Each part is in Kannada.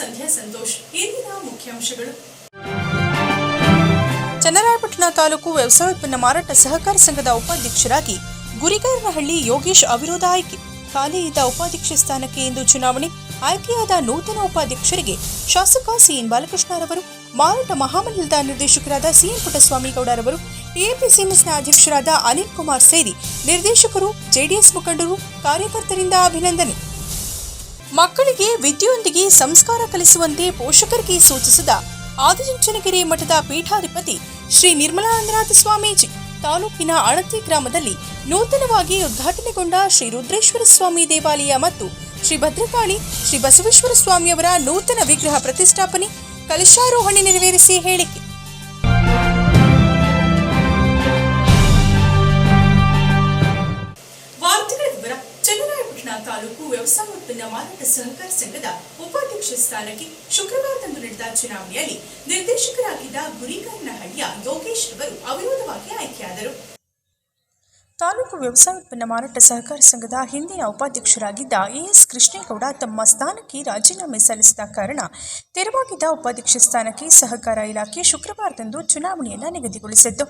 ಸಂಧ್ಯಾ ಸಂತೋಷ್, ಇಂದಿನ ಮುಖ್ಯಾಂಶಗಳು. ಚನ್ನರಾಯಪಟ್ಟಣ ತಾಲೂಕು ವ್ಯವಸಾಯೋತ್ಪನ್ನ ಮಾರಾಟ ಸಹಕಾರ ಸಂಘದ ಉಪಾಧ್ಯಕ್ಷರಾಗಿ ಗುರಿಗಾರನಹಳ್ಳಿ ಯೋಗೇಶ್ ಅವಿರೋಧ ಆಯ್ಕೆ ಖಾಲಿ ಇದ್ದ ಉಪಾಧ್ಯಕ್ಷ ಸ್ಥಾನಕ್ಕೆ ಇಂದು ಚುನಾವಣೆ. ಆಯ್ಕೆಯಾದ ನೂತನ ಉಪಾಧ್ಯಕ್ಷರಿಗೆ ಶಾಸಕ ಸಿಎನ್ ಬಾಲಕೃಷ್ಣರವರು, ಮಾರಾಟ ಮಹಾಮಂಡಲದ ನಿರ್ದೇಶಕರಾದ ಸಿಎನ್ ಪುಟ್ಟಸ್ವಾಮಿಗೌಡರವರು, ಎಪಿಸಿಎಂಎಸ್ನ ಅಧ್ಯಕ್ಷರಾದ ಅನಿಲ್ ಕುಮಾರ್ ಸೇರಿ ನಿರ್ದೇಶಕರು, ಜೆಡಿಎಸ್ ಮುಖಂಡರು, ಕಾರ್ಯಕರ್ತರಿಂದ ಅಭಿನಂದನೆ. ಮಕ್ಕಳಿಗೆ ವಿದ್ಯೆಯೊಂದಿಗೆ ಸಂಸ್ಕಾರ ಕಲಿಸುವಂತೆ ಪೋಷಕರಿಗೆ ಸೂಚಿಸಿದ ಆದಿಚುಂಚನಗಿರಿ ಮಠದ ಪೀಠಾಧಿಪತಿ ಶ್ರೀ ನಿರ್ಮಲಾನಂದನಾಥ ಸ್ವಾಮೀಜಿ, ತಾಲೂಕಿನ ಅಣತಿ ಗ್ರಾಮದಲ್ಲಿ ನೂತನವಾಗಿ ಉದ್ಘಾಟನೆಗೊಂಡ ಶ್ರೀ ರುದ್ರೇಶ್ವರ ಸ್ವಾಮಿ ದೇವಾಲಯ ಮತ್ತು ಶ್ರೀ ಭದ್ರಕಾಳಿ ಶ್ರೀ ಬಸವೇಶ್ವರ ಸ್ವಾಮಿಯವರ ನೂತನ ವಿಗ್ರಹ ಪ್ರತಿಷ್ಠಾಪನೆ, ಕಲಶಾರೋಹಣೆ ನೆರವೇರಿಸಿ ಹೇಳಿಕೆ. ಸಹಕಾರ ಸಂಘದ ಉಪಾಧ್ಯಕ್ಷ ಸ್ಥಾನಕ್ಕೆ ಶುಕ್ರವಾರದಂದು ನಡೆದ ಚುನಾವಣೆಯಲ್ಲಿ ನಿರ್ದೇಶಕರಾಗಿದ್ದ ಗುರಿಕಾರನಹಳ್ಳಿಯ ಯೋಗೇಶ್ ಅವರು ಅವಿರೋಧವಾಗಿ ಆಯ್ಕೆಯಾದರು. ತಾಲೂಕು ವ್ಯವಸಾಯೋತ್ಪನ್ನ ಮಾರಾಟ ಸಹಕಾರ ಸಂಘದ ಹಿಂದಿನ ಉಪಾಧ್ಯಕ್ಷರಾಗಿದ್ದ ಎಎಸ್ ಕೃಷ್ಣೇಗೌಡ ತಮ್ಮ ಸ್ಥಾನಕ್ಕೆ ರಾಜೀನಾಮೆ ಸಲ್ಲಿಸಿದ ಕಾರಣ ತೆರವಾಗಿದ್ದ ಉಪಾಧ್ಯಕ್ಷ ಸ್ಥಾನಕ್ಕೆ ಸಹಕಾರ ಇಲಾಖೆ ಶುಕ್ರವಾರದಂದು ಚುನಾವಣೆಯನ್ನು ನಿಗದಿಗೊಳಿಸಿದ್ದು.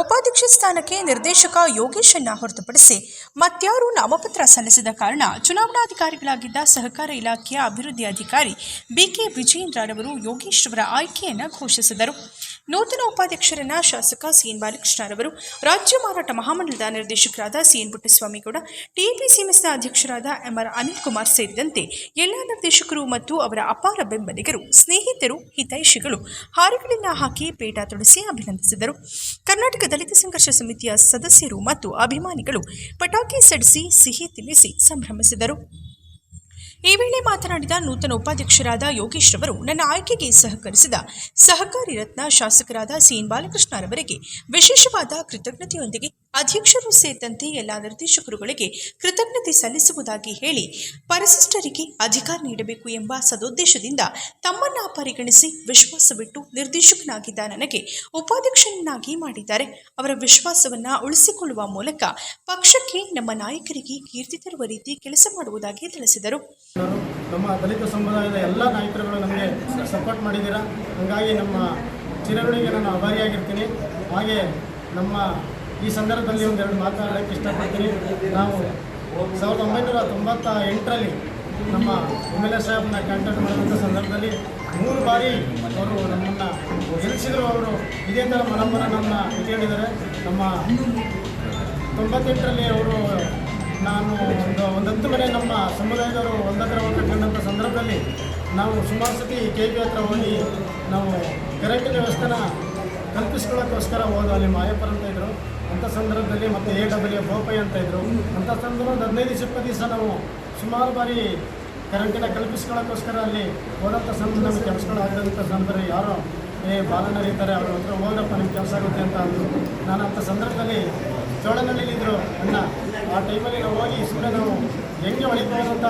ಉಪಾಧ್ಯಕ್ಷ ಸ್ಥಾನಕ್ಕೆ ನಿರ್ದೇಶಕ ಯೋಗೇಶನ್ನ ಹೊರತುಪಡಿಸಿ ಮತ್ಯಾರು ನಾಮಪತ್ರ ಸಲ್ಲಿಸಿದ ಕಾರಣ ಚುನಾವಣಾಧಿಕಾರಿಗಳಾಗಿದ್ದ ಸಹಕಾರ ಇಲಾಖೆಯ ಅಭಿವೃದ್ಧಿ ಅಧಿಕಾರಿ ಬಿಕೆ ವಿಜಯೇಂದ್ರರವರು ಯೋಗೇಶ್ ಯೋಗೇಶ್ವರ ಆಯ್ಕೆಯನ್ನು ಘೋಷಿಸಿದರು. ನೂತನ ಉಪಾಧ್ಯಕ್ಷರನ್ನ ಶಾಸಕ ಸಿಎನ್ ಬಾಲಕೃಷ್ಣರವರು ರಾಜ್ಯ ಮಾರಾಟ ಮಹಾಮಂಡಲದ ನಿರ್ದೇಶಕರಾದ ಸಿಎನ್ ಪುಟ್ಟಸ್ವಾಮಿಗೌಡ ಟಿಎಪಿಸಿಎಂಎಸ್ನ ಅಧ್ಯಕ್ಷರಾದ ಎಂಆರ್ ಅನಿಲ್ ಕುಮಾರ್ ಸೇರಿದಂತೆ ಎಲ್ಲ ನಿರ್ದೇಶಕರು ಮತ್ತು ಅವರ ಅಪಾರ ಬೆಂಬಲಿಗರು, ಸ್ನೇಹಿತರು, ಹಿತೈಷಿಗಳು ಹಾರಗಳನ್ನು ಹಾಕಿ ಪೇಟ ತೊಡಸಿ ಅಭಿನಂದಿಸಿದರು. ಕರ್ನಾಟಕ ದಲಿತ ಸಂಘರ್ಷ ಸಮಿತಿಯ ಸದಸ್ಯರು ಮತ್ತು ಅಭಿಮಾನಿಗಳು ಪಟಾಕಿ ಸಡಿಸಿ ಸಿಹಿ ತಿನ್ನಿಸಿ ಸಂಭ್ರಮಿಸಿದರು. ಈ ವೇಳೆ ಮಾತನಾಡಿದ ನೂತನ ಉಪಾಧ್ಯಕ್ಷರಾದ ಯೋಗೇಶ್ ರವರು, ನನ್ನ ಆಯ್ಕೆಗೆ ಸಹಕರಿಸಿದ ಸಹಕಾರಿ ರತ್ನ ಶಾಸಕರಾದ ಸಿಎನ್ ಬಾಲಕೃಷ್ಣರವರಿಗೆ ವಿಶೇಷವಾದ ಕೃತಜ್ಞತೆಯೊಂದಿಗೆ ಅಧ್ಯಕ್ಷರು ಸೇರಿದಂತೆ ಎಲ್ಲ ನಿರ್ದೇಶಕರುಗಳಿಗೆ ಕೃತಜ್ಞತೆ ಸಲ್ಲಿಸುವುದಾಗಿ ಹೇಳಿ ಪರಿಶಿಷ್ಟರಿಗೆ ಅಧಿಕಾರ ನೀಡಬೇಕು ಎಂಬ ಸದುದ್ದೇಶದಿಂದ ತಮ್ಮನ್ನ ಪರಿಗಣಿಸಿ ವಿಶ್ವಾಸವಿಟ್ಟು ನಿರ್ದೇಶಕನಾಗಿದ್ದ ನನಗೆ ಉಪಾಧ್ಯಕ್ಷನನ್ನಾಗಿ ಮಾಡಿದ್ದಾರೆ. ಅವರ ವಿಶ್ವಾಸವನ್ನ ಉಳಿಸಿಕೊಳ್ಳುವ ಮೂಲಕ ಪಕ್ಷಕ್ಕೆ ನಮ್ಮ ನಾಯಕರಿಗೆ ಕೀರ್ತಿ ತರುವ ರೀತಿ ಕೆಲಸ ಮಾಡುವುದಾಗಿ ತಿಳಿಸಿದರು. ನಮ್ಮ ದಲಿತ ಸಮುದಾಯದ ಎಲ್ಲ ನಾಯಕರುಗಳು ನಮಗೆ ಸಪೋರ್ಟ್ ಮಾಡಿದ್ದೀರಾ? ಹಾಗಾಗಿ ನಮ್ಮ ಚಿರಗಳಿಗೆ ನಾನು ಆಭಾರಿಯಾಗಿರ್ತೀನಿ. ಹಾಗೆ ನಮ್ಮ ಈ ಸಂದರ್ಭದಲ್ಲಿ ಒಂದೆರಡು ಮಾತನಾಡೋಕ್ಕೆ ಇಷ್ಟಪಡ್ತೀನಿ. ನಾವು ಸಾವಿರದ ಒಂಬೈನೂರ ತೊಂಬತ್ತ ಎಂಟರಲ್ಲಿ ನಮ್ಮ ಎಂ ಎಲ್ ಎ ಸಾಹೇಬ್ನ ಕಾಂಟ್ಯಾಕ್ಟ್ ಮಾಡಿದಂಥ ಸಂದರ್ಭದಲ್ಲಿ ಮೂರು ಬಾರಿ ಅವರು ನಮ್ಮನ್ನು ಗೆಲ್ಲಿಸಿದ್ರು ಅವರು ಇದೇ ಥರ ಮನಂಬರ ನಮ್ಮನ್ನ ಇಟ್ಕೊಂಡಿದ್ದಾರೆ ನಮ್ಮ ತೊಂಬತ್ತೆಂಟರಲ್ಲಿ ಅವರು ನಾನು ಒಂದು ಒಂದು ಹತ್ತು ಮನೆ ನಮ್ಮ ಸಮುದಾಯದವರು ಒಂದತ್ರ ಕಂಡಂಥ ಸಂದರ್ಭದಲ್ಲಿ ನಾವು ಸುಮಾರು ಸತಿ ಕೆ ಪಿ ಹತ್ರ ಹೋಗಿ ನಾವು ಕರೆಂಟಿನ ವ್ಯವಸ್ಥೆನ ಕಲ್ಪಿಸ್ಕೊಳ್ಳೋಕ್ಕೋಸ್ಕರ ಹೋದ ಅಲ್ಲಿ ಮಾಯಪ್ಪರಂತ ಇದ್ದರು ಅಂಥ ಸಂದರ್ಭದಲ್ಲಿ ಮತ್ತೆ ಎ ಡಬ್ಲ್ಯೂ ಬೋಪೈ ಅಂತ ಇದ್ರು. ಅಂಥ ಸಂದರ್ಭದಲ್ಲಿ ಹದಿನೈದು ಇಪ್ಪತ್ತು ದಿವಸ ನಾವು ಸುಮಾರು ಬಾರಿ ಕರೆಂಟಿನ ಕಲ್ಪಿಸ್ಕೊಳ್ಳೋಕ್ಕೋಸ್ಕರ ಅಲ್ಲಿ ಹೋದಂಥ ಸಂದರ್ಭ ನಮಗೆ ಕೆಲಸಗಳು ಆಗದಂಥ ಸಂದರ್ಭ ಯಾರೋ ಏ ಬಾಲ ಇರ್ತಾರೆ ಅವ್ರ ಹತ್ರ ಹೋಗಪ್ಪ ನಿಮ್ಗೆ ಕೆಲಸ ಆಗುತ್ತೆ ಅಂತ ಅಂದರು. ನಾನು ಅಂಥ ಸಂದರ್ಭದಲ್ಲಿ ಚೋಳನಹಳ್ಳಿಲಿದ್ದರು ಅಣ್ಣ, ಆ ಟೈಮಲ್ಲಿ ನಾವು ಹೋಗಿ ಸುಮ್ಮನೆ ನಾವು ಹೆಂಗೆ ಹೊಳಿಬೋದು ಅಂತ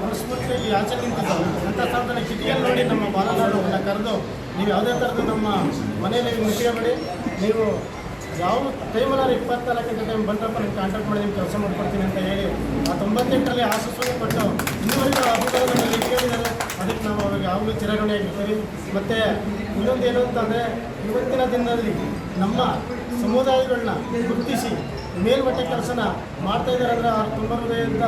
ಮನಸ್ಫೂರ್ತಿಯಾಗಿ ಆಚೆ ನಿಂತಿದ್ದವು ಅಂಥ ಸಂದರ್ಭದಲ್ಲಿ ಕಿಟಿಯಲ್ಲಿ ನೋಡಿ ನಮ್ಮ ಬಾಲಣ್ಣರನ್ನ ಕರೆದು, ನೀವು ಯಾವುದೇ ಥರದ್ದು ನಮ್ಮ ಮನೆಯಲ್ಲಿ ಮುಟ್ಟಿಯಬೇಡಿ ನೀವು ಯಾವ ಟೈಮಲ್ಲಿ ಇಪ್ಪತ್ನಾಲ್ಕು ಗಂಟೆ ಟೈಮ್ ಬಂದ್ರಪ್ಪ ನಿಮ್ಗೆ ಕಾಂಟ್ಯಾಕ್ಟ್ ಮಾಡಿ, ನಿಮ್ಗೆ ಕೆಲಸ ಮಾಡ್ಕೊಡ್ತೀನಿ ಅಂತ ಹೇಳಿ. ಆ ತೊಂಬತ್ತೆಂಟರಲ್ಲಿ ಆಶ್ವಾಸನೆ ಕೊಟ್ಟು ಇನ್ನೂವರೆಗೂ ಅಧಿಕಾರದಲ್ಲಿ ಕೇಳಿದ್ದಾರೆ ಅದಕ್ಕೆ ನಾವು ಅವ್ರಿಗೆ ಯಾವಾಗಲೂ ಚಿರಋಣಿಯಾಗಿರ್ತೀವಿ ಮತ್ತು ಇನ್ನೊಂದು ಏನು ಅಂತಂದರೆ ಇವತ್ತಿನ ದಿನದಲ್ಲಿ ನಮ್ಮ ಸಮುದಾಯಗಳನ್ನ ಗುರುತಿಸಿ ಮೇಲ್ಮಟ್ಟ ಕೆಲಸನ ಮಾಡ್ತಾ ಇದ್ದಾರೆ ಅಂದರೆ ಅವ್ರು ತುಂಬ ಹೃದಯದಿಂದ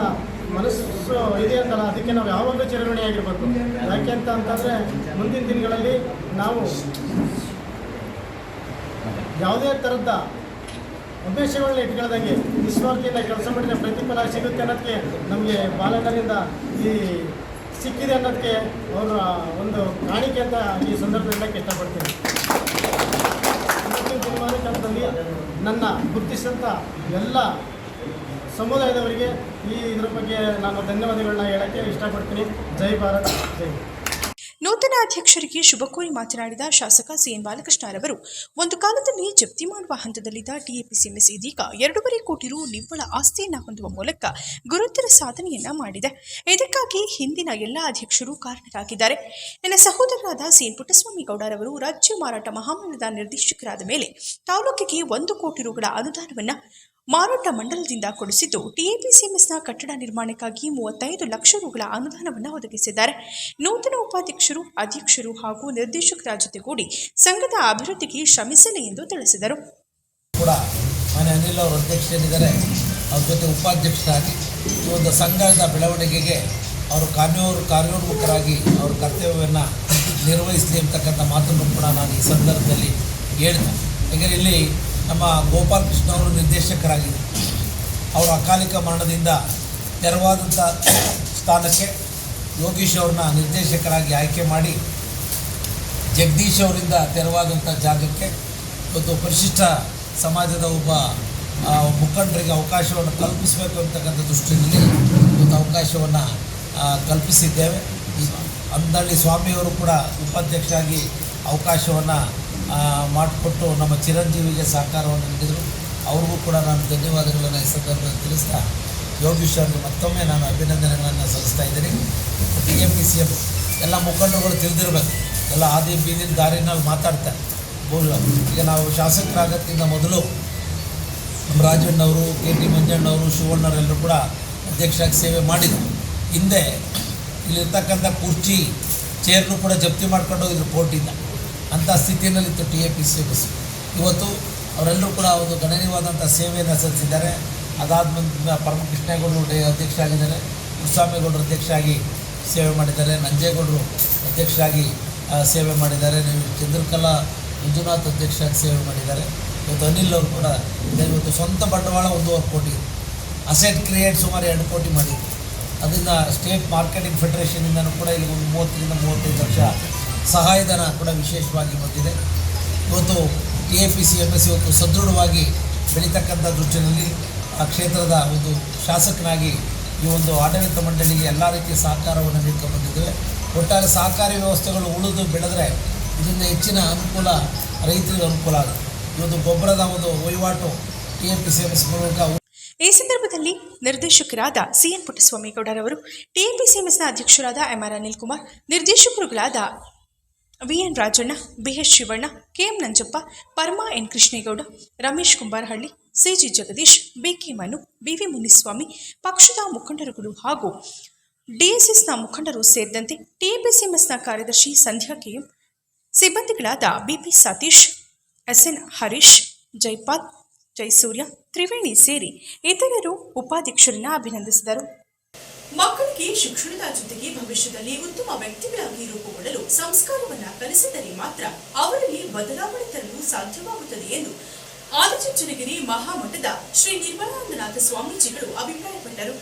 ಮನಸ್ಸು ಇದೆ ಅಂತಲ್ಲ, ಅದಕ್ಕೆ ನಾವು ಯಾವಾಗಲೂ ಚಿರಋಣಿಯಾಗಿರ್ಬೇಕು ಯಾಕೆ ಅಂತ ಅಂತಂದರೆ, ಮುಂದಿನ ದಿನಗಳಲ್ಲಿ ನಾವು ಯಾವುದೇ ಥರದ ಉದ್ದೇಶಗಳನ್ನ ಇಟ್ಕೊಳ್ದಂಗೆ ನಿಸ್ವಾರ್ಥಿಯಿಂದ ಕೆಲಸ ಮಾಡಿದ ಪ್ರತಿಫಲ ಸಿಗುತ್ತೆ ಅನ್ನೋದಕ್ಕೆ ನಮಗೆ ಬಾಲಕರಿಂದ ಈ ಸಿಕ್ಕಿದೆ ಅನ್ನೋದಕ್ಕೆ ಅವರ ಒಂದು ಕಾಣಿಕೆ ಅಂತ ಈ ಸಂದರ್ಭದಲ್ಲಿ ಇಷ್ಟಪಡ್ತೀನಿ ಇವತ್ತಿನ ದಿನಮಾನ ಕಾಲದಲ್ಲಿ ನನ್ನ ಗುರುತಿಸಿದಂಥ ಎಲ್ಲ ಸಮುದಾಯದವರಿಗೆ ಈ ಇದ್ರ ಬಗ್ಗೆ ನಾನು ಧನ್ಯವಾದಗಳನ್ನ ಹೇಳೋಕ್ಕೆ ಇಷ್ಟಪಡ್ತೀನಿ ಜೈ ಭಾರತ್, ಜೈ. ನೂತನ ಅಧ್ಯಕ್ಷರಿಗೆ ಶುಭ ಕೋರಿ ಮಾತನಾಡಿದ ಶಾಸಕ ಸಿಎನ್ ಬಾಲಕೃಷ್ಣರವರು ಒಂದು ಕಾಲದಲ್ಲಿ ಜಪ್ತಿ ಮಾಡುವ ಹಂತದಲ್ಲಿದ್ದ ಟಿಎಪಿಸಿಎಂಎಸ್ ಇದೀಗ ಎರಡೂವರೆ ಕೋಟಿ ರು ನಿವ್ವಳ ಆಸ್ತಿಯನ್ನು ಹೊಂದುವ ಮೂಲಕ ಗುರುತರ ಸಾಧನೆಯನ್ನ ಮಾಡಿದೆ. ಇದಕ್ಕಾಗಿ ಹಿಂದಿನ ಎಲ್ಲ ಅಧ್ಯಕ್ಷರು ಕಾರಣರಾಗಿದ್ದಾರೆ. ನನ್ನ ಸಹೋದರರಾದ ಸಿಎನ್ ಪುಟ್ಟಸ್ವಾಮಿ ಗೌಡರವರು ರಾಜ್ಯ ಮಾರಾಟ ಮಹಾಮಂಡಲದ ನಿರ್ದೇಶಕರಾದ ಮೇಲೆ ತಾಲೂಕಿಗೆ ಒಂದು ಕೋಟಿ ರುಗಳ ಅನುದಾನವನ್ನ ಮಾರಾಟ ಮಂಡಲದಿಂದ ಕೊಡಿಸಿದ್ದು ಟಿಎಪಿಸಿಎಂಎಸ್ನ ಕಟ್ಟಡ ನಿರ್ಮಾಣಕ್ಕಾಗಿ ಮೂವತ್ತೈದು ಲಕ್ಷ ರುಗಳ ಅನುದಾನವನ್ನು ಒದಗಿಸಿದ್ದಾರೆ. ನೂತನ ಉಪಾಧ್ಯಕ್ಷರು, ಅಧ್ಯಕ್ಷರು ಹಾಗೂ ನಿರ್ದೇಶಕರ ಜೊತೆಗೂಡಿ ಸಂಘದ ಅಭಿವೃದ್ಧಿಗೆ ಶ್ರಮಿಸಲಿ ಎಂದು ತಿಳಿಸಿದರು. ಕೂಡ ಅನಿಲ್ ಅವರು ಅಧ್ಯಕ್ಷರಿದ್ದಾರೆ. ಅವ್ರ ಜೊತೆ ಉಪಾಧ್ಯಕ್ಷರಾಗಿ ಒಂದು ಸಂಘದ ಬೆಳವಣಿಗೆಗೆ ಅವರು ಕಾರ್ಯೋರ್ ಕಾರ್ಯೋನ್ಮುಖರಾಗಿ ಅವ್ರ ಕರ್ತವ್ಯವನ್ನು ನಿರ್ವಹಿಸಲಿ ಅಂತಕ್ಕಂಥ ಮಾತನ್ನು ಕೂಡ ನಾನು ಈ ಸಂದರ್ಭದಲ್ಲಿ ಹೇಳಿದೆ ಯಾಕಂದರೆ ಇಲ್ಲಿ ನಮ್ಮ ಗೋಪಾಲ್ ಕೃಷ್ಣ ಅವರು ನಿರ್ದೇಶಕರಾಗಿ ಅವರ ಅಕಾಲಿಕ ಮರಣದಿಂದ ತೆರವಾದಂಥ ಸ್ಥಾನಕ್ಕೆ ಯೋಗೀಶ್ ಅವ್ರನ್ನ ನಿರ್ದೇಶಕರಾಗಿ ಆಯ್ಕೆ ಮಾಡಿ ಜಗದೀಶ್ ಅವರಿಂದ ತೆರವಾದಂಥ ಜಾಗಕ್ಕೆ ಇವತ್ತು ಪರಿಶಿಷ್ಟ ಸಮಾಜದ ಒಬ್ಬ ಮುಖಂಡರಿಗೆ ಅವಕಾಶವನ್ನು ಕಲ್ಪಿಸಬೇಕು ಅಂತಕ್ಕಂಥ ದೃಷ್ಟಿಯಲ್ಲಿ ಒಂದು ಅವಕಾಶವನ್ನು ಕಲ್ಪಿಸಿದ್ದೇವೆ. ಅಂದಳ್ಳಿ ಸ್ವಾಮಿಯವರು ಕೂಡ ಉಪಾಧ್ಯಕ್ಷರಾಗಿ ಅವಕಾಶವನ್ನು ಮಾಡಿಕೊಟ್ಟು ನಮ್ಮ ಚಿರಂಜೀವಿಗೆ ಸಹಕಾರವನ್ನು ನೀಡಿದರು. ಅವ್ರಿಗೂ ಕೂಡ ನಾನು ಧನ್ಯವಾದಗಳನ್ನು ಈ ಸಂದರ್ಭದಲ್ಲಿ ತಿಳಿಸ್ತಾ, ಯೋಗೀಶ್ ಅವರಿಗೆ ಮತ್ತೊಮ್ಮೆ ನಾನು ಅಭಿನಂದನೆಗಳನ್ನು ಸಲ್ಲಿಸ್ತಾ ಇದ್ದೀನಿ. T M P C M, ಎಲ್ಲ ಮುಖಂಡರುಗಳು ತಿಳಿದಿರಬೇಕು. ಎಲ್ಲ ಆದಿ ಬೀದಿನ ದಾರಿನಲ್ಲಿ ಮಾತಾಡ್ತಾರೆ. ಈಗ ನಾವು ಶಾಸಕರಾಗೋಕ್ಕಿಂತ ಮೊದಲು ನಮ್ಮ ರಾಜಣ್ಣವರು ಕೆ ಟಿ ಮಂಜಣ್ಣವರು ಶಿವಣ್ಣವರೆಲ್ಲರೂ ಕೂಡ ಅಧ್ಯಕ್ಷರಾಗಿ ಸೇವೆ ಮಾಡಿದರು. ಹಿಂದೆ ಇಲ್ಲಿರ್ತಕ್ಕಂಥ ಕುರ್ಚಿ ಚೇರ್ನು ಕೂಡ ಜಪ್ತಿ ಮಾಡ್ಕೊಂಡು ಹೋಗಿದ್ರು ಕೋರ್ಟಿಂದ. ಅಂಥ ಸ್ಥಿತಿಯಲ್ಲಿತ್ತು T A P C bus ಇವತ್ತು ಅವರೆಲ್ಲರೂ ಕೂಡ ಒಂದು ಗಣನೀಯವಾದಂಥ ಸೇವೆಯನ್ನು ಸಲ್ಲಿಸಿದ್ದಾರೆ. ಅದಾದ ಪರಮಕೃಷ್ಣೇಗೌಡರು ಡೇ ಅಧ್ಯಕ್ಷ ಆಗಿದ್ದಾರೆ ಕುರುಸ್ವಾಮಿಗೌಡರು ಅಧ್ಯಕ್ಷರಾಗಿ ಸೇವೆ ಮಾಡಿದ್ದಾರೆ. ನಂಜೇಗೌಡರು ಅಧ್ಯಕ್ಷರಾಗಿ ಆಗಿ ಸೇವೆ ಮಾಡಿದ್ದಾರೆ. ನೀವು ಚಂದ್ರಕಲಾ ಮಂಜುನಾಥ್ ಅಧ್ಯಕ್ಷರಾಗಿ ಸೇವೆ ಮಾಡಿದ್ದಾರೆ. ಇವತ್ತು ಅನಿಲ್ ಅವರು ಕೂಡ. ಇವತ್ತು ಸ್ವಂತ ಬಂಡವಾಳ ಒಂದೂವರೆ ಕೋಟಿ. ಅಸೆಟ್ ಕ್ರಿಯೇಟ್ ಸುಮಾರು ಎರಡು ಕೋಟಿ ಮಾಡಿದ್ರು. ಅದರಿಂದ ಸ್ಟೇಟ್ ಮಾರ್ಕೆಟಿಂಗ್ ಫೆಡರೇಷನಿಂದನೂ ಕೂಡ ಇಲ್ಲಿ ಒಂದು ಮೂವತ್ತರಿಂದ ಮೂವತ್ತೈದು ಲಕ್ಷ ಸಹಾಯಧನ ಕೂಡ ವಿಶೇಷವಾಗಿ ಬಂದಿದೆ. ಇವತ್ತು T A P C M S ಇವತ್ತು ಸದೃಢವಾಗಿ ಬೆಳೀತಕ್ಕಂಥ ದೃಷ್ಟಿಯಲ್ಲಿ ಆ ಕ್ಷೇತ್ರದ ಒಂದು ಶಾಸಕನಾಗಿ ಈ ಒಂದು ಆಡಳಿತ ಮಂಡಳಿಗೆ ಎಲ್ಲ ರೀತಿಯ ಸಹಕಾರವನ್ನು ನೀಡ್ಕೊಂಡ್ಬಂದಿದ್ದೇವೆ ಒಟ್ಟಾರೆ ಸಹಕಾರಿ ವ್ಯವಸ್ಥೆಗಳು ಉಳಿದು ಬೆಳೆದರೆ ಇದರಿಂದ ಹೆಚ್ಚಿನ ಅನುಕೂಲ, ರೈತರಿಗೆ ಅನುಕೂಲ ಆಗುತ್ತೆ. ಇವತ್ತು ಗೊಬ್ಬರದ ಒಂದು ವಹಿವಾಟು T M P C M S ಮೂಲಕ ಈ ಸಂದರ್ಭದಲ್ಲಿ ನಿರ್ದೇಶಕರಾದ ಸಿಎನ್ ಪುಟ್ಟಸ್ವಾಮಿಗೌಡರವರು ಟಿಎಂಪಿಸಿಎಂಎಸ್ನ ಅಧ್ಯಕ್ಷರಾದ MR Anil Kumar ನಿರ್ದೇಶಕರುಗಳಾದ VN Rajanna, B S Shivanna, K M Nanjappa, Parma N Krishnegowda, Ramesh Kumbarahalli CG Jagadish, B K Manu, B V Muniswamy, ಪಕ್ಷದ ಮುಖಂಡರುಗಳು ಹಾಗೂ ಡಿಎಸ್ಎಸ್ನ ಮುಖಂಡರು ಸೇರಿದಂತೆ ಟಿಎಪಿಸಿಎಂಎಸ್ನ ಕಾರ್ಯದರ್ಶಿ ಸಂಧ್ಯಾ ಕೆಎಂ ಸಿಬ್ಬಂದಿಗಳಾದ ಬಿಪಿ ಸತೀಶ್ ಎಸ್ಎನ್ ಹರೀಶ್, ಜೈಪಾಲ್, ಜೈಸೂರ್ಯ, ತ್ರಿವೇಣಿ ಸೇರಿ ಇತರರು ಉಪಾಧ್ಯಕ್ಷರನ್ನ ಅಭಿನಂದಿಸಿದರು. ಮಕ್ಕಳಿಗೆ ಶಿಕ್ಷಣದ ಜೊತೆಗೆ ಭವಿಷ್ಯದಲ್ಲಿ ಉತ್ತಮ ವ್ಯಕ್ತಿಗಳಾಗಿ ರೂಪುಗೊಳ್ಳಲು ಸಂಸ್ಕಾರವನ್ನ ಕಲಿಸಿದರೆ ಮಾತ್ರ ಅವರಲ್ಲಿ ಬದಲಾವಣೆ ತರಲು ಸಾಧ್ಯವಾಗುತ್ತದೆ ಎಂದು ಆದಿಚುಂಚನಗಿರಿ ಮಹಾಮಠದ ಶ್ರೀ ನಿರ್ಮಲಾನಂದನಾಥ ಸ್ವಾಮೀಜಿಗಳು ಅಭಿಪ್ರಾಯಪಟ್ಟರು.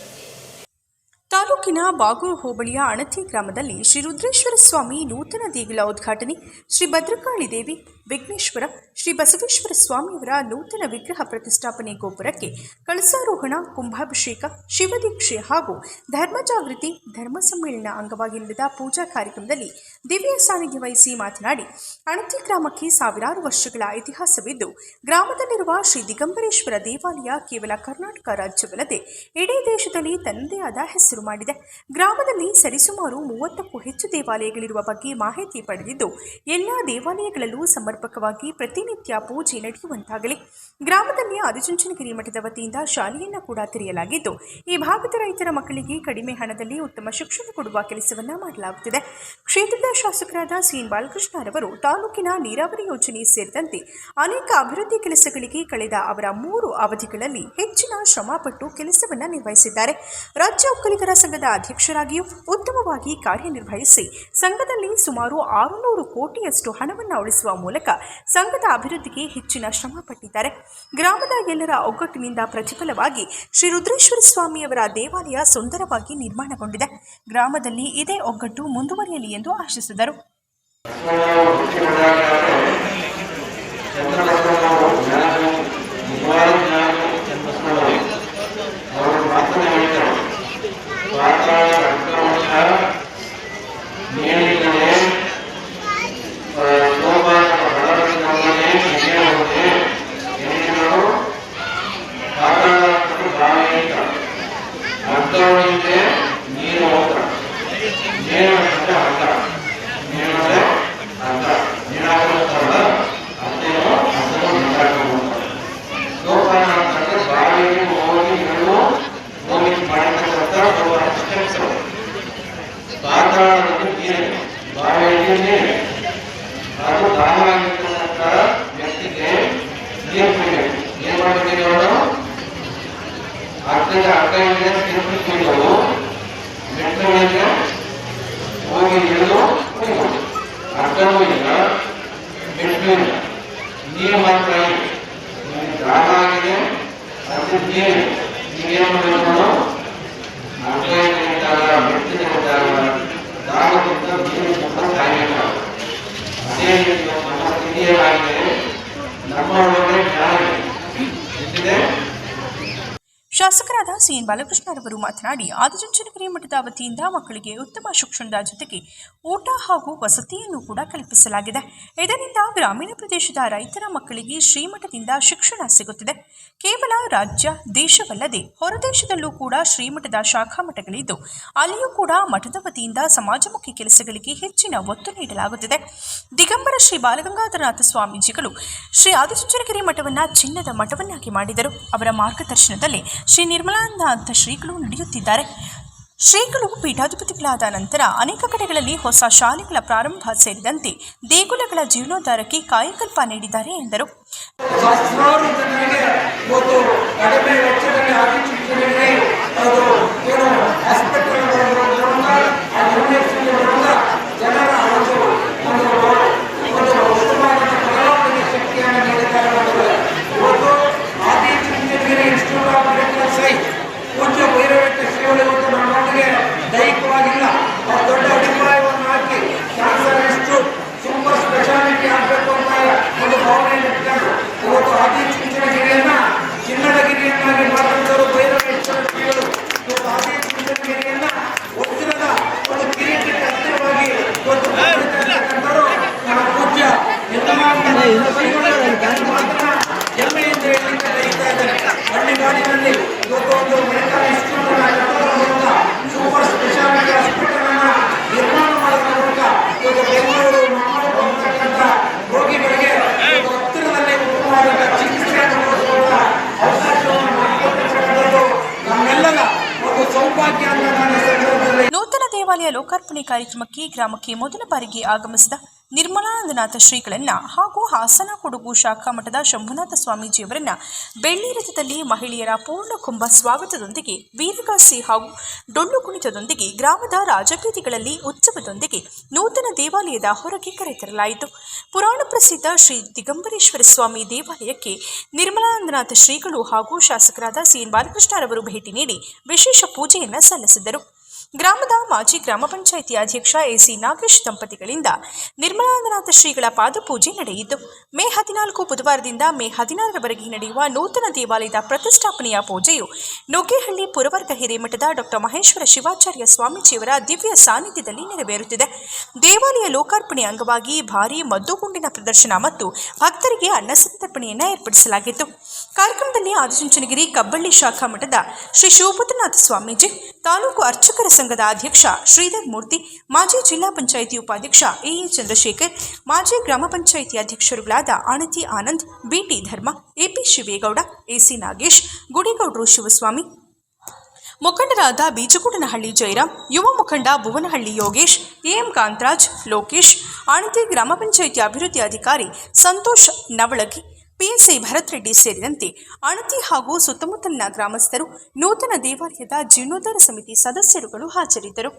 ತಾಲೂಕಿನ ಬಾಗೂರು ಹೋಬಳಿಯ ಅಣತಿ ಗ್ರಾಮದಲ್ಲಿ ಶ್ರೀ ರುದ್ರೇಶ್ವರ ಸ್ವಾಮಿ ನೂತನ ದೇಗುಲ ಉದ್ಘಾಟನೆ. ಶ್ರೀ ಭದ್ರಕಾಳಿ ದೇವಿ, ವಿಘ್ನೇಶ್ವರ, ಶ್ರೀ ಬಸವೇಶ್ವರ ಸ್ವಾಮಿಯವರ ನೂತನ ವಿಗ್ರಹ ಪ್ರತಿಷ್ಠಾಪನೆ ಗೋಪುರಕ್ಕೆ ಕಳಸಾರೋಹಣ, ಕುಂಭಾಭಿಷೇಕ, ಶಿವದೀಕ್ಷೆ ಹಾಗೂ ಧರ್ಮ ಜಾಗೃತಿ, ಧರ್ಮ ಸಮ್ಮೇಳನ ಅಂಗವಾಗಿ ನಡೆದ ಪೂಜಾ ಕಾರ್ಯಕ್ರಮದಲ್ಲಿ ದಿವ್ಯ ಸಾನಿಧ್ಯ ವಹಿಸಿ ಮಾತನಾಡಿ, ಅಣತಿ ಗ್ರಾಮಕ್ಕೆ ಸಾವಿರಾರು ವರ್ಷಗಳ ಇತಿಹಾಸವಿದ್ದು, ಗ್ರಾಮದಲ್ಲಿರುವ ಶ್ರೀ ದಿಗಂಬರೇಶ್ವರ ದೇವಾಲಯ ಕೇವಲ ಕರ್ನಾಟಕ ರಾಜ್ಯವಲ್ಲದೆ, ಇಡೀ ದೇಶದಲ್ಲಿ ತನ್ನದೇ ಆದ ಹೆಸರು ಮಾಡಿದೆ. ಗ್ರಾಮದಲ್ಲಿ ಸರಿಸುಮಾರು ಮೂವತ್ತಕ್ಕೂ ಹೆಚ್ಚು ದೇವಾಲಯಗಳಿರುವ ಬಗ್ಗೆ ಮಾಹಿತಿ ಪಡೆದಿದ್ದು, ಎಲ್ಲಾ ದೇವಾಲಯಗಳಲ್ಲೂ ಸಮರ್ಪಕವಾಗಿ ಪ್ರತಿನಿತ್ಯ ಪೂಜೆ ನಡೆಯುವಂತಾಗಲಿ. ಗ್ರಾಮದಲ್ಲಿ ಆದಿಚುಂಚನಗಿರಿ ಮಠದ ವತಿಯಿಂದ ಶಾಲೆಯನ್ನು ಕೂಡ ತೆರೆಯಲಾಗಿದ್ದು, ಈ ಭಾಗದ ರೈತರ ಮಕ್ಕಳಿಗೆ ಕಡಿಮೆ ಹಣದಲ್ಲಿ ಉತ್ತಮ ಶಿಕ್ಷಣ ಕೊಡುವ ಕೆಲಸವನ್ನ ಮಾಡಲಾಗುತ್ತಿದೆ. ಕ್ಷೇತ್ರದ ಶಾಸಕರಾದ ಸಿಎನ್ ಬಾಲಕೃಷ್ಣರವರು ತಾಲೂಕಿನ ನೀರಾವರಿ ಯೋಜನೆ ಸೇರಿದಂತೆ ಅನೇಕ ಅಭಿವೃದ್ಧಿ ಕೆಲಸಗಳಿಗೆ ಕಳೆದ ಅವರ ಮೂರು ಅವಧಿಗಳಲ್ಲಿ ಹೆಚ್ಚಿನ ಶ್ರಮಪಟ್ಟು ಕೆಲಸವನ್ನ ನಿರ್ವಹಿಸಿದ್ದಾರೆ. ರಾಜ್ಯ ಒಕ್ಕಲಿಗರ ಸಂಘದ ಅಧ್ಯಕ್ಷರಾಗಿಯೂ ಉತ್ತಮವಾಗಿ ಕಾರ್ಯನಿರ್ವಹಿಸಿ ಸಂಘದಲ್ಲಿ ಸುಮಾರು ಆರುನೂರು ಕೋಟಿಯಷ್ಟು ಹಣವನ್ನು ಉಳಿಸುವ ಮೂಲಕ ಸಂಘದ ಅಭಿವೃದ್ಧಿಗೆ ಹೆಚ್ಚಿನ ಶ್ರಮ ಪಟ್ಟಿದ್ದಾರೆ. ಗ್ರಾಮದ ಎಲ್ಲರ ಒಗ್ಗಟ್ಟಿನಿಂದ ಪ್ರತಿಫಲವಾಗಿ ಶ್ರೀ ರುದ್ರೇಶ್ವರ ಸ್ವಾಮಿಯವರ ದೇವಾಲಯ ಸುಂದರವಾಗಿ ನಿರ್ಮಾಣಗೊಂಡಿದೆ. ಗ್ರಾಮದಲ್ಲಿ ಇದೇ ಒಗ್ಗಟ್ಟು ಮುಂದುವರಿಯಲಿ ಎಂದು ಆಶಿಸಿದರು. ಅರ್ಥವಳಿಗೆ ನೀರು ಹೋಗ ನೀರು ಅಂದ್ರೆ ప్రసిద్ధి నియమనంలో ముప్పై నిమిషాల ముప్పై నిమిషాల దాని యొక్క భూమి మొత్తం సాగించాలి అదే విధంగా మన ಶಾಸಕರಾದ ಸಿಎನ್ ಬಾಲಕೃಷ್ಣ ಅವರು ಮಾತನಾಡಿ, ಆದಿಚುಂಚನಗಿರಿ ಮಠದ ವತಿಯಿಂದ ಮಕ್ಕಳಿಗೆ ಉತ್ತಮ ಶಿಕ್ಷಣದ ಜೊತೆಗೆ ಊಟ ಹಾಗೂ ವಸತಿಯನ್ನು ಕೂಡ ಕಲ್ಪಿಸಲಾಗಿದೆ. ಇದರಿಂದ ಗ್ರಾಮೀಣ ಪ್ರದೇಶದ ರೈತರ ಮಕ್ಕಳಿಗೆ ಶ್ರೀಮಠದಿಂದ ಶಿಕ್ಷಣ ಸಿಗುತ್ತಿದೆ. ಕೇವಲ ರಾಜ್ಯ, ದೇಶವಲ್ಲದೆ ಹೊರದೇಶದಲ್ಲೂ ಕೂಡ ಶ್ರೀಮಠದ ಶಾಖಾ ಮಠಗಳಿದ್ದು, ಅಲ್ಲಿಯೂ ಕೂಡ ಮಠದ ವತಿಯಿಂದ ಸಮಾಜಮುಖಿ ಕೆಲಸಗಳಿಗೆ ಹೆಚ್ಚಿನ ಒತ್ತು ನೀಡಲಾಗುತ್ತಿದೆ. ದಿಗಂಬರ ಶ್ರೀ ಬಾಲಗಂಗಾಧರನಾಥ ಸ್ವಾಮೀಜಿಗಳು ಶ್ರೀ ಆದಿಚುಂಚನಗಿರಿ ಮಠವನ್ನು ಚಿನ್ನದ ಮಠವನ್ನಾಗಿ ಮಾಡಿದರು. ಅವರ ಮಾರ್ಗದರ್ಶನದಲ್ಲಿ ಶ್ರೀ ನಿರ್ಮಲಾನಂದ ಶ್ರೀಗಳು ನಡೆಯುತ್ತಿದ್ದಾರೆ. ಶ್ರೀಗಳು ಪೀಠಾಧಿಪತಿಗಳಾದ ನಂತರ ಅನೇಕ ಕಡೆಗಳಲ್ಲಿ ಹೊಸ ಶಾಲೆಗಳ ಪ್ರಾರಂಭ ಸೇರಿದಂತೆ ದೇಗುಲಗಳ ಜೀರ್ಣೋದ್ಧಾರಕ್ಕೆ ಕಾಯಕಲ್ಪ ನೀಡಿದ್ದಾರೆ ಎಂದರು ಜನರಿಗೆ ಇವತ್ತು ಕಡಿಮೆ ವೆಚ್ಚದಲ್ಲಿ ಆದಿಚುಂಚನಗಿರಿ ಅದು ಏನು ಹಾಸ್ಪಿಟಲ್ ಜನರ ಒಂದು ಒಂದು ಒಂದು ಉತ್ತಮವಾದ ಬದಲಾವಣೆಗೆ ಶಕ್ತಿಯನ್ನು ನೀಡಿದ್ದಾರೆ ಅನ್ನೋದು ಇವತ್ತು Adichunchanagiri institute of medical science ಪೂಜ್ಯ ಭೈರವೆಟ್ಟ ಶ್ರೀಗಳು ಇವತ್ತು ನಮ್ಮೊಂದಿಗೆ ದೈಹಿಕವಾಗಿಲ್ಲ ಅವ್ರು ದೊಡ್ಡ ಅಭಿಪ್ರಾಯವನ್ನು ಹಾಕಿ ಕ್ಯಾನ್ಸರ್ ಇನ್ಸ್ಟಿಟ್ಯೂಟ್ ಸೂಪರ್ ಸ್ಪೆಷಾಲಿಟಿ ಆಗಬೇಕು ಅಂತ ಒಂದು ಭಾವನೆಯನ್ನು ಇಟ್ಕೊಂಡು ಇವತ್ತು ಆದಿಚುಂಚನಗಿರಿಯನ್ನ ಚಿನ್ನದ ಗಿರಿಯನ್ನಾಗಿ ಮಾಡಿದವರು ಭೈರವೇಶ್ವರ ಶ್ರೀಗಳು ಇವತ್ತು ಆದಿಚುಂಚನಗಿರಿಯನ್ನ ವಜ್ರದ ಒಂದು ಕಿರೀಟಕ್ಕೆ ಹತ್ತಿರವಾಗಿ ಇವತ್ತು ಮಾಡ್ತಾ ಇರ್ತಕ್ಕಂಥವ್ರು ನಮ್ಮ ಪೂಜ್ಯ ನೂತನ ದೇವಾಲಯ ಲೋಕಾರ್ಪಣೆ ಕಾರ್ಯಕ್ರಮಕ್ಕೆ ಗ್ರಾಮಕ್ಕೆ ಮೊದಲ ಬಾರಿಗೆ ಆಗಮಿಸಿದ ನಿರ್ಮಲಾನಂದನಾಥ ಶ್ರೀಗಳನ್ನ ಹಾಗೂ ಹಾಸನ ಕೊಡಗು ಶಾಖಾ ಮಠದ ಶಂಭುನಾಥ ಸ್ವಾಮೀಜಿಯವರನ್ನ ಬೆಳ್ಳಿ ರಥದಲ್ಲಿ ಮಹಿಳೆಯರ ಪೂರ್ಣ ಕುಂಭ ಸ್ವಾಗತದೊಂದಿಗೆ ವೀರಗಾಸಿ ಹಾಗೂ ಡೊಳ್ಳು ಕುಣಿತದೊಂದಿಗೆ ಗ್ರಾಮದ ರಾಜಬೀದಿಗಳಲ್ಲಿ ಉತ್ಸವದೊಂದಿಗೆ ನೂತನ ದೇವಾಲಯದ ಹೊರಗೆ ಕರೆತರಲಾಯಿತು. ಪುರಾಣ ಪ್ರಸಿದ್ಧ ಶ್ರೀ ದಿಗಂಬರೇಶ್ವರ ಸ್ವಾಮಿ ದೇವಾಲಯಕ್ಕೆ ನಿರ್ಮಲಾನಂದನಾಥ ಶ್ರೀಗಳು ಹಾಗೂ ಶಾಸಕರಾದ ಸಿಎನ್ ಬಾಲಕೃಷ್ಣರವರು ಭೇಟಿ ನೀಡಿ ವಿಶೇಷ ಪೂಜೆಯನ್ನು ಸಲ್ಲಿಸಿದರು. ಗ್ರಾಮದ ಮಾಜಿ ಗ್ರಾಮ ಪಂಚಾಯಿತಿ ಅಧ್ಯಕ್ಷ ಎಸಿ ನಾಗೇಶ್ ದಂಪತಿಗಳಿಂದ ನಿರ್ಮಲಾನಂದನಾಥ ಶ್ರೀಗಳ ಪಾದಪೂಜೆ ನಡೆಯಿತು. ಮೇ ಹದಿನಾಲ್ಕು ಬುಧವಾರದಿಂದ ಮೇ ಹದಿನಾರರವರೆಗೆ ನಡೆಯುವ ನೂತನ ದೇವಾಲಯದ ಪ್ರತಿಷ್ಠಾಪನೆಯ ಪೂಜೆಯು ನುಗ್ಗೇಹಳ್ಳಿ ಪುರವರ್ಗ ಹಿರೇಮಠದ ಡಾಕ್ಟರ್ ಮಹೇಶ್ವರ ಶಿವಾಚಾರ್ಯ ಸ್ವಾಮೀಜಿಯವರ ದಿವ್ಯ ಸಾನ್ನಿಧ್ಯದಲ್ಲಿ ನೆರವೇರುತ್ತಿದೆ. ದೇವಾಲಯ ಲೋಕಾರ್ಪಣೆ ಅಂಗವಾಗಿ ಭಾರೀ ಮದ್ದುಗುಂಡಿನ ಪ್ರದರ್ಶನ ಮತ್ತು ಭಕ್ತರಿಗೆ ಅನ್ನ ಸಂತರ್ಪಣೆಯನ್ನು ಏರ್ಪಡಿಸಲಾಗಿತ್ತು. ಕಾರ್ಯಕ್ರಮದಲ್ಲಿ ಆದಿಚುಂಚನಗಿರಿ ಕಬ್ಬಳ್ಳಿ ಶಾಖಾ ಮಠದ ಶ್ರೀ ಶಿವಪುತ್ರನಾಥ ಸ್ವಾಮೀಜಿ ತಾಲೂಕು ಅರ್ಚಕರ ಸಂಘದ ಅಧ್ಯಕ್ಷ ಶ್ರೀಧರ್ ಮೂರ್ತಿ, ಮಾಜಿ ಜಿಲ್ಲಾ ಪಂಚಾಯಿತಿ ಉಪಾಧ್ಯಕ್ಷ ಎಎ ಚಂದ್ರಶೇಖರ್, ಮಾಜಿ ಗ್ರಾಮ panchayat ಅಧ್ಯಕ್ಷರುಗಳಾದ Anati Anand, BT Dharma, AP Shivegowda, AC Nagesh, ಗುಡಿಗೌಡರು Shivaswamy, ಮುಖಂಡರಾದ ಬೀಜಗೂಡನಹಳ್ಳಿ ಜಯರಾಮ್ ಯುವ ಮುಖಂಡ ಭುವನಹಳ್ಳಿ ಯೋಗೇಶ್, ಎಎಂ ಕಾಂತರಾಜ್, ಲೋಕೇಶ್ ಆಣತಿ ಗ್ರಾಮ ಪಂಚಾಯಿತಿ ಅಭಿವೃದ್ಧಿ ಅಧಿಕಾರಿ ಸಂತೋಷ್ ನವಳಗಿ ಪಿಎಸ್ಐ ಭರತ್ ರೆಡ್ಡಿ ಸೇರಿದಂತೆ ಅಣತಿ ಹಾಗೂ ಸುತ್ತಮುತ್ತಲಿನ ಗ್ರಾಮಸ್ಥರು ನೂತನ ದೇವಾಲಯದ ಜೀರ್ಣೋದ್ಧಾರ ಸಮಿತಿ ಸದಸ್ಯರುಗಳು ಹಾಜರಿದ್ದರು.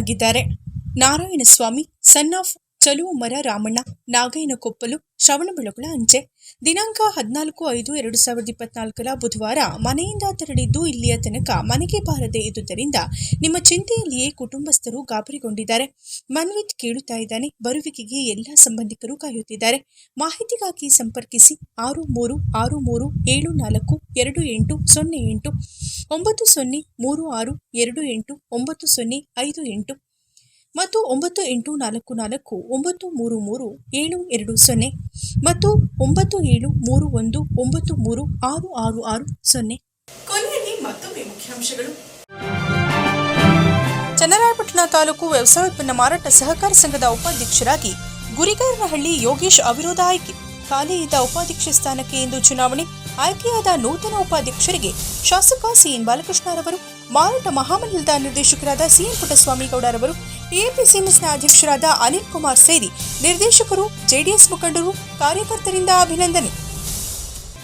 ಭಾಗಿಯಾಗಿದ್ದಾರೆ ನಾರಾಯಣಸ್ವಾಮಿ ಸನ್ ಆಫ್ ಚಲುವಮರ ರಾಮಣ್ಣ ನಾಗಯ್ಯನಕೊಪ್ಪಲು ಶ್ರವಣಬೆಳಗೊಳ ಅಂಚೆ ದಿನಾಂಕ ಹದಿನಾಲ್ಕು ಐದು ಎರಡು ಸಾವಿರದ ಇಪ್ಪತ್ನಾಲ್ಕರ ಬುಧವಾರ ಮನೆಯಿಂದ ತೆರಳಿದ್ದು ಇಲ್ಲಿಯ ತನಕ ಮನೆಗೆ ಬಾರದೇ ಇದ್ದುದರಿಂದ ನಿಮ್ಮ ಚಿಂತೆಯಲ್ಲಿಯೇ ಕುಟುಂಬಸ್ಥರು ಗಾಬರಿಗೊಂಡಿದ್ದಾರೆ. ಮನ್ವಿತ್ ಕೇಳುತ್ತಾ ಇದ್ದಾನೆ. ಬರುವಿಕೆಗೆ ಎಲ್ಲ ಸಂಬಂಧಿಕರು ಕಾಯುತ್ತಿದ್ದಾರೆ. ಮಾಹಿತಿಗಾಗಿ ಸಂಪರ್ಕಿಸಿ ಆರು ಮೂರು ಆರು ಮೂರು, ಏಳು ನಾಲ್ಕು, ಎರಡು ಎಂಟು, ಸೊನ್ನೆ ಎಂಟು, ಒಂಬತ್ತು ಸೊನ್ನೆ, ಮೂರು ಆರು, ಎರಡು ಎಂಟು, ಒಂಬತ್ತು ಸೊನ್ನೆ, ಐದು ಎಂಟು ಮತ್ತು ಒಂಬತ್ತು ಎಂಟು ನಾಲ್ಕು ನಾಲ್ಕು, ಒಂಬತ್ತು ಮೂರು ಮೂರು, ಏಳು ಎರಡು ಸೊನ್ನೆ ಮತ್ತು ಒಂಬತ್ತು ಏಳು ಮೂರು ಒಂದು, ಒಂಬತ್ತು ಮೂರು ಆರು ಆರು ಆರು ಸೊನ್ನೆ. ಕೊನೆಯಲ್ಲಿ ಮತ್ತೊಮ್ಮೆ ಮುಖ್ಯಾಂಶಗಳು. ಚನ್ನರಾಯಪಟ್ಟಣ ತಾಲೂಕು ವ್ಯವಸಾಯ ಉತ್ಪನ್ನ ಮಾರಾಟ ಸಹಕಾರ ಸಂಘದ ಉಪಾಧ್ಯಕ್ಷರಾಗಿ ಗುರಿಗಾರನಹಳ್ಳಿ ಯೋಗೇಶ್ ಅವಿರೋಧ ಆಯ್ಕೆ ಖಾಲಿ ಇದ್ದ ಉಪಾಧ್ಯಕ್ಷ ಸ್ಥಾನಕ್ಕೆ ಇಂದು ಚುನಾವಣೆ. ಆಯ್ಕೆಯಾದ ನೂತನ ಉಪಾಧ್ಯಕ್ಷರಿಗೆ ಶಾಸಕ ಸಿಎನ್ ಬಾಲಕೃಷ್ಣರವರು, ಮಾರಾಟ ಮಹಾಮಂಡಲದ ನಿರ್ದೇಶಕರಾದ ಸಿಎನ್ ಪುಟ್ಟಸ್ವಾಮಿಗೌಡರವರು ಟಿಎಪಿಸಿಎಂಎಸ್ನ ಅಧ್ಯಕ್ಷರಾದ ಅನಿಲ್ ಕುಮಾರ್ ಸೇರಿ ನಿರ್ದೇಶಕರು, ಜೆಡಿಎಸ್ ಮುಖಂಡರು, ಕಾರ್ಯಕರ್ತರಿಂದ ಅಭಿನಂದನೆ.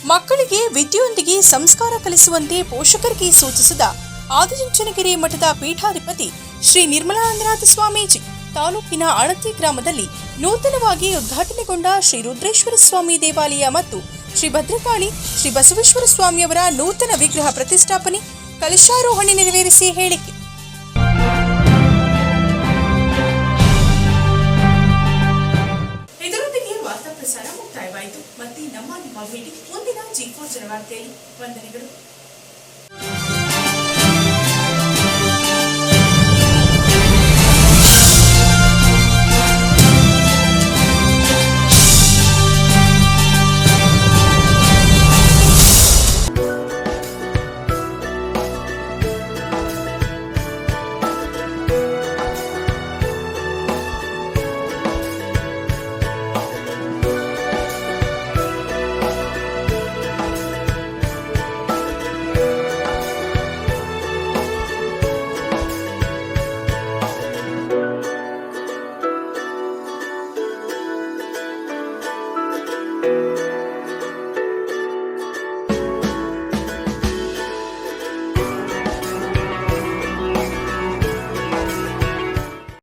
ಮಕ್ಕಳಿಗೆ ವಿದ್ಯೆಯೊಂದಿಗೆ ಸಂಸ್ಕಾರ ಕಲಿಸುವಂತೆ ಪೋಷಕರಿಗೆ ಸೂಚಿಸಿದ ಆದಿಚುಂಚನಗಿರಿ ಮಠದ ಪೀಠಾಧಿಪತಿ ಶ್ರೀ ನಿರ್ಮಲಾನಂದನಾಥ ಸ್ವಾಮೀಜಿ ತಾಲೂಕಿನ ಅಣತಿ ಗ್ರಾಮದಲ್ಲಿ ನೂತನವಾಗಿ ಉದ್ಘಾಟನೆಗೊಂಡ ಶ್ರೀ ರುದ್ರೇಶ್ವರ ಸ್ವಾಮಿ ದೇವಾಲಯ ಮತ್ತು ಶ್ರೀ ಭದ್ರಕಾಳಿ ಶ್ರೀ ಬಸವೇಶ್ವರ ಸ್ವಾಮಿಯವರ ನೂತನ ವಿಗ್ರಹ ಪ್ರತಿಷ್ಠಾಪನೆ ಕಲಶಾರೋಹಣೆ ನೆರವೇರಿಸಿ ಹೇಳಿಕೆ. ವಾರ್ತಾ ಪ್ರಸಾರ ಮುಕ್ತಾಯವಾಯಿತು ಮತ್ತೆ ನಮ್ಮ